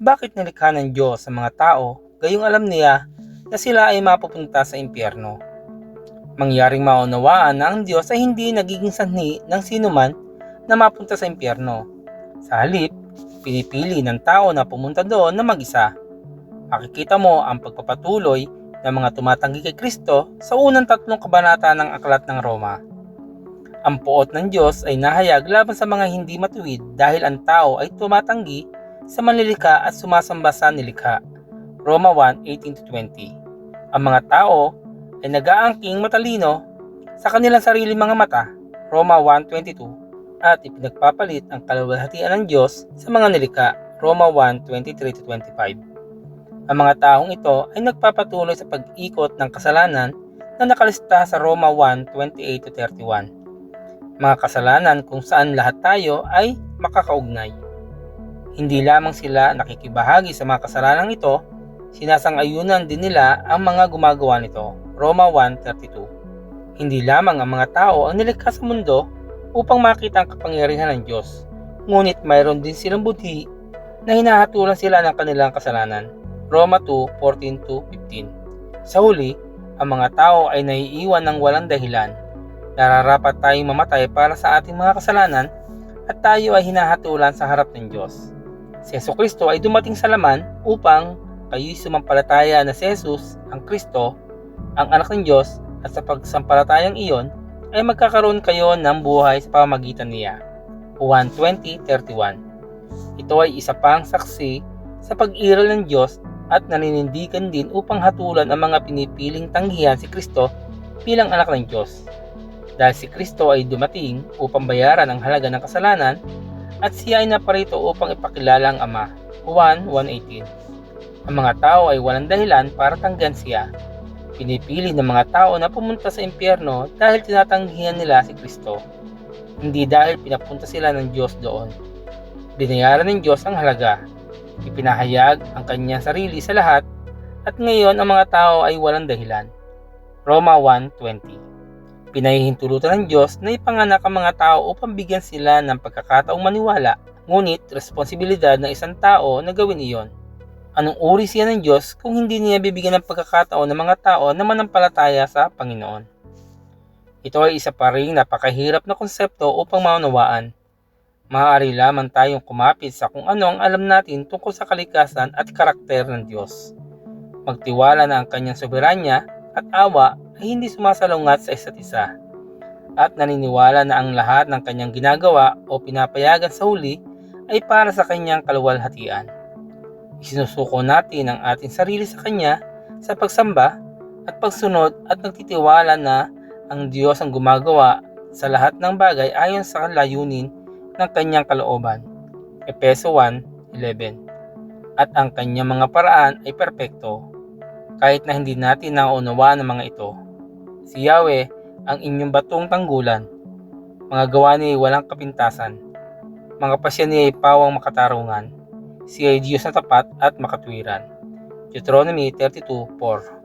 Bakit nilikha ng Diyos sa mga tao gayong alam niya na sila ay mapupunta sa impyerno? Mangyaring maunawaan na ang Diyos ay hindi nagiging sanhi ng sinuman na mapunta sa impyerno. Sa halip, pinipili ng tao na pumunta doon na mag-isa. Makikita mo ang pagpapatuloy ng mga tumatanggi kay Kristo sa unang tatlong kabanata ng Aklat ng Roma. Ang puot ng Diyos ay nahayag laban sa mga hindi matuwid dahil ang tao ay tumatanggi sa manlilikha at sumasamba sa nilikha. Roma 1:18-20. Ang mga tao ay nag-aangking matalino sa kanilang sarili mga mata. Roma 1:22 at ipinagpapalit ang kalawalhatian ng Diyos sa mga nilikha. Roma 1:23-25. Ang mga taong ito ay nagpapatuloy sa pag-ikot ng kasalanan na nakalista sa Roma 1:28-31. Mga kasalanan kung saan lahat tayo ay makakaugnay. Hindi lamang sila nakikibahagi sa mga kasalanan ito, sinasang-ayunan din nila ang mga gumagawa nito. Roma 1.32 Hindi lamang ang mga tao ang nilikha sa mundo upang makita ang kapangyarihan ng Diyos, ngunit mayroon din silang budhi na hinahatulan sila ng kanilang kasalanan. Roma 2.14-15 Sa huli, ang mga tao ay naiiwan ng walang dahilan. Nararapat tayong mamatay para sa ating mga kasalanan at tayo ay hinahatulan sa harap ng Diyos. Si Yeso Kristo ay dumating sa laman upang kayo'y sumampalataya na si Jesus, ang Kristo, ang anak ng Diyos at sa pagsampalatayang iyon ay magkakaroon kayo ng buhay sa pamamagitan niya. 1.20.31 Ito ay isa pang saksi sa pag-iral ng Diyos at naninindigan din upang hatulan ang mga pinipiling tanggihan si Kristo bilang anak ng Diyos. Dahil si Kristo ay dumating upang bayaran ang halaga ng kasalanan at siya ay naparito upang ipakilala ang Ama. 1.1.18 Ang mga tao ay walang dahilan para tanggan siya. Pinipili ng mga tao na pumunta sa impyerno dahil tinatanggihan nila si Kristo. Hindi dahil pinapunta sila ng Diyos doon. Binayaran ng Diyos ang halaga. Ipinahayag ang kanyang sarili sa lahat at ngayon ang mga tao ay walang dahilan. Roma 1.20 Pinahihintulutan ng Diyos na ipanganak ang mga tao upang bigyan sila ng pagkakataong maniwala, ngunit responsibilidad ng isang tao na gawin iyon. Anong uri siya ng Diyos kung hindi niya bibigyan ng pagkakataon ng mga tao na manampalataya sa Panginoon? Ito ay isa pa rin napakahirap na konsepto upang maunawaan. Maaari lamang tayong kumapit sa kung ano ang alam natin tungkol sa kalikasan at karakter ng Diyos. Magtiwala na ang kanyang soberanya at awa ay hindi sumasalungat sa isa't isa at naniniwala na ang lahat ng kanyang ginagawa o pinapayagan sa huli ay para sa kanyang kaluwalhatian. Isinusuko natin ang ating sarili sa kanya sa pagsamba at pagsunod at nagtitiwala na ang Diyos ang gumagawa sa lahat ng bagay ayon sa layunin ng kanyang kalooban. Epeso 1.11 At ang kanyang mga paraan ay perpekto kahit na hindi natin nauunawaan ang mga ito. Si Yahweh ang inyong batong tanggulan. Mga gawa niya ay walang kapintasan. Mga pasya niya ay pawang makatarungan. Siya ay Diyos na tapat at makatwiran. Deuteronomy 32.4